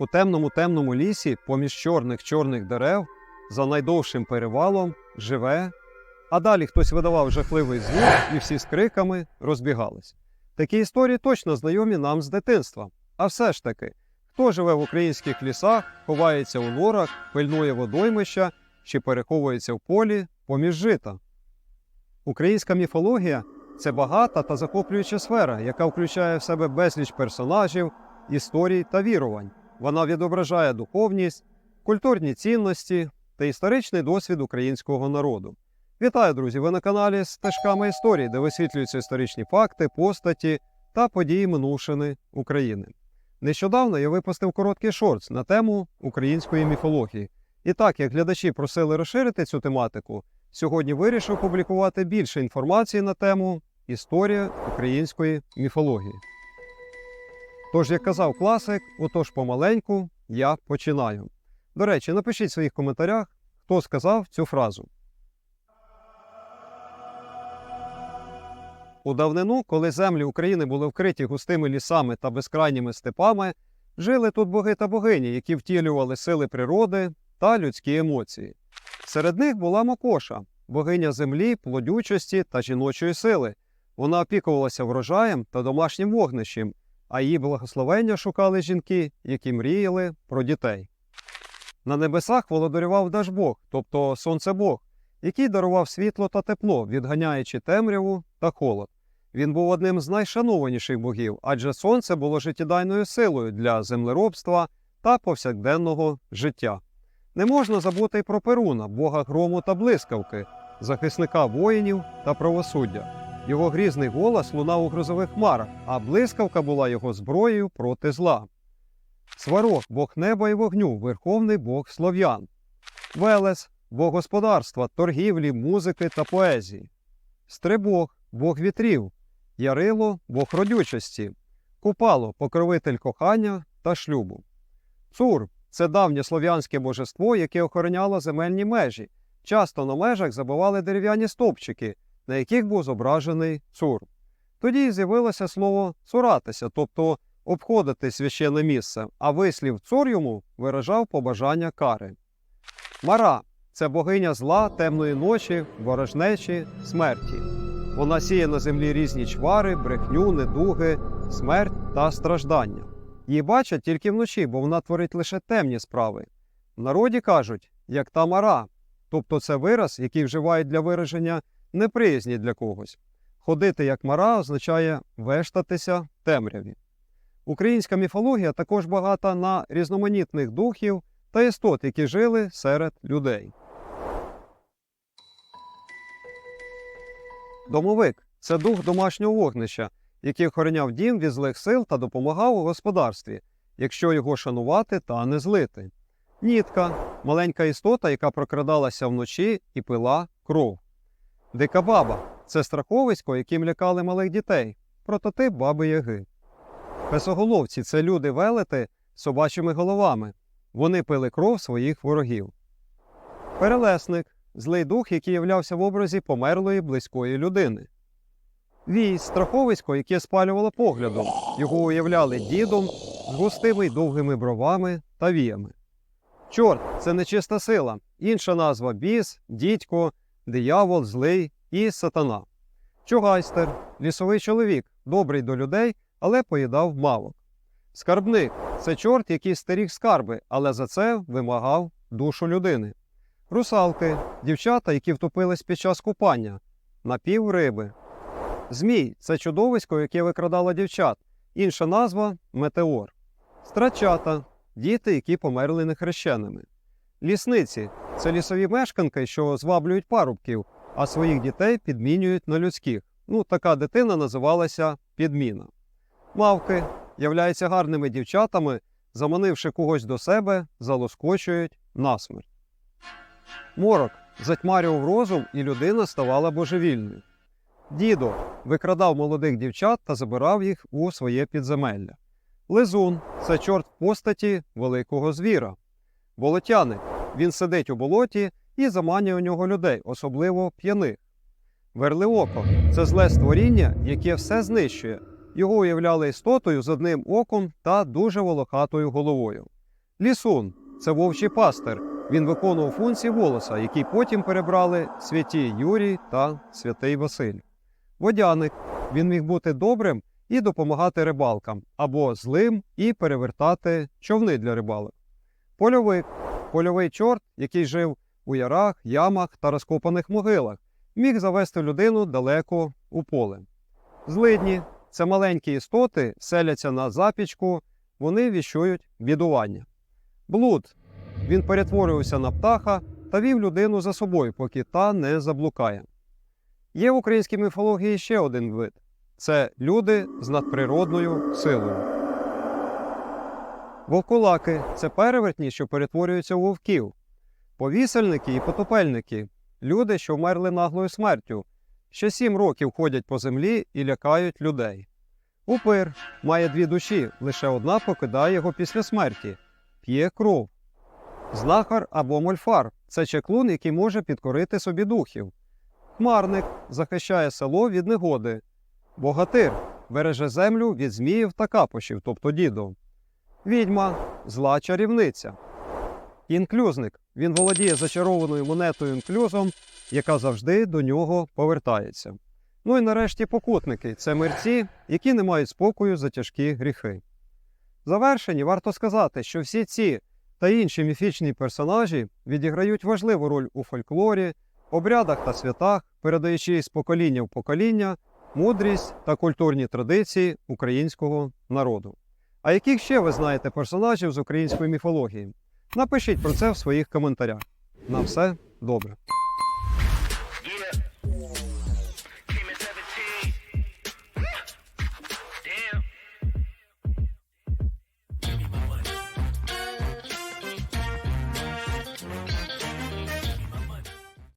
У темному темному лісі, поміж чорних чорних дерев, за найдовшим перевалом, живе. А далі хтось видавав жахливий звук, і всі з криками розбігались. Такі історії точно знайомі нам з дитинства. А все ж таки, хто живе в українських лісах, ховається у норах, пильнує водоймища чи переховується в полі поміж жита? Українська міфологія це багата та захоплююча сфера, яка включає в себе безліч персонажів, історій та вірувань. Вона відображає духовність, культурні цінності та історичний досвід українського народу. Вітаю, друзі! Ви на каналі Стежками історії, де висвітлюються історичні факти, постаті та події минувшини України. Нещодавно я випустив короткий шортс на тему української міфології. І так, як глядачі просили розширити цю тематику, сьогодні вирішив публікувати більше інформації на тему Історія української міфології. Тож, як казав класик, отож помаленьку я починаю. До речі, напишіть в своїх коментарях, хто сказав цю фразу. У давнину, коли землі України були вкриті густими лісами та безкрайніми степами, жили тут боги та богині, які втілювали сили природи та людські емоції. Серед них була Макоша, богиня землі, плодючості та жіночої сили. Вона опікувалася врожаєм та домашнім вогнищем, а її благословення шукали жінки, які мріяли про дітей. На небесах володарював Дажбог, тобто сонцебог, який дарував світло та тепло, відганяючи темряву та холод. Він був одним з найшанованіших богів, адже сонце було життєдайною силою для землеробства та повсякденного життя. Не можна забути й про Перуна, бога грому та блискавки, захисника воїнів та правосуддя. Його грізний голос лунав у грозових хмарах, а блискавка була його зброєю проти зла. Сварог бог неба і вогню, верховний бог слов'ян. Велес бог господарства, торгівлі, музики та поезії. Стрибог бог вітрів, Ярило бог родючості, Купало покровитель кохання та шлюбу. Цур це давнє слов'янське божество, яке охороняло земельні межі. Часто на межах забивали дерев'яні стовпчики, на яких був зображений цур. Тоді з'явилося слово цуратися, тобто обходити священне місце, а вислів цур йому виражав побажання кари. Мара це богиня зла, темної ночі, ворожнечі, смерті. Вона сіє на землі різні чвари, брехню, недуги, смерть та страждання. Її бачать тільки вночі, бо вона творить лише темні справи. В народі кажуть, як та мара, тобто це вираз, який вживають для вираження неприязні для когось. Ходити як мара означає вештатися темряві. Українська міфологія також багата на різноманітних духів та істот, які жили серед людей. Домовик це дух домашнього вогнища, який охороняв дім від злих сил та допомагав у господарстві, якщо його шанувати та не злити. Нітка маленька істота, яка прокрадалася вночі і пила кров. Дика баба це страховисько, яким лякали малих дітей, прототип баби Яги. Песоголовці це люди велети з собачими головами. Вони пили кров своїх ворогів. Перелесник злий дух, який являвся в образі померлої близької людини. Вій страховисько, яке спалювало поглядом. Його уявляли дідом з густими довгими бровами та віями. Чорт це нечиста сила, інша назва біс, дідько, диявол, злий і сатана. Чугайстер лісовий чоловік, добрий до людей, але поїдав мавок. Скарбник це чорт, який стеріг скарби, але за це вимагав душу людини. Русалки дівчата, які втопились під час купання, напівриби. Змій це чудовисько, яке викрадало дівчат. Інша назва метеор. Страчата діти, які померли нехрещеними. Лісниці це лісові мешканки, що зваблюють парубків, а своїх дітей підмінюють на людських. Ну, така дитина називалася підміна. Мавки являються гарними дівчатами, заманивши когось до себе, залоскочують насмерть. Морок затьмарював розум, і людина ставала божевільною. Дідо викрадав молодих дівчат та забирав їх у своє підземелля. Лизун це чорт в постаті великого звіра. Болотяник він сидить у болоті і заманює у нього людей, особливо п'яних. Верлеоко це зле створіння, яке все знищує. Його уявляли істотою з одним оком та дуже волохатою головою. Лісун це вовчий пастир. Він виконував функції волоса, які потім перебрали святі Юрій та святий Василь. Водяник він міг бути добрим і допомагати рибалкам, або злим і перевертати човни для рибалок. Польовик польовий чорт, який жив у ярах, ямах та розкопаних могилах, міг завести людину далеко у поле. Злидні це маленькі істоти, селяться на запічку, вони віщують бідування. Блуд він перетворювався на птаха та вів людину за собою, поки та не заблукає. Є в українській міфології ще один вид це люди з надприродною силою. Вовкулаки це перевертні, що перетворюються у вовків. Повісельники і потопельники люди, що вмерли наглою смертю, ще сім років ходять по землі і лякають людей. Упир має дві душі, лише одна покидає його після смерті, п'є кров. Знахар або мольфар це чеклун, який може підкорити собі духів. Хмарник захищає село від негоди. Богатир береже землю від зміїв та капошів, тобто дідов. Відьма зла чарівниця. Інклюзник він володіє зачарованою монетою інклюзом, яка завжди до нього повертається. Ну і нарешті покутники це мерці, які не мають спокою за тяжкі гріхи. В завершенні варто сказати, що всі ці та інші міфічні персонажі відіграють важливу роль у фольклорі, обрядах та святах, передаючи з покоління в покоління мудрість та культурні традиції українського народу. А яких ще ви знаєте персонажів з української міфології? Напишіть про це в своїх коментарях. На все добре.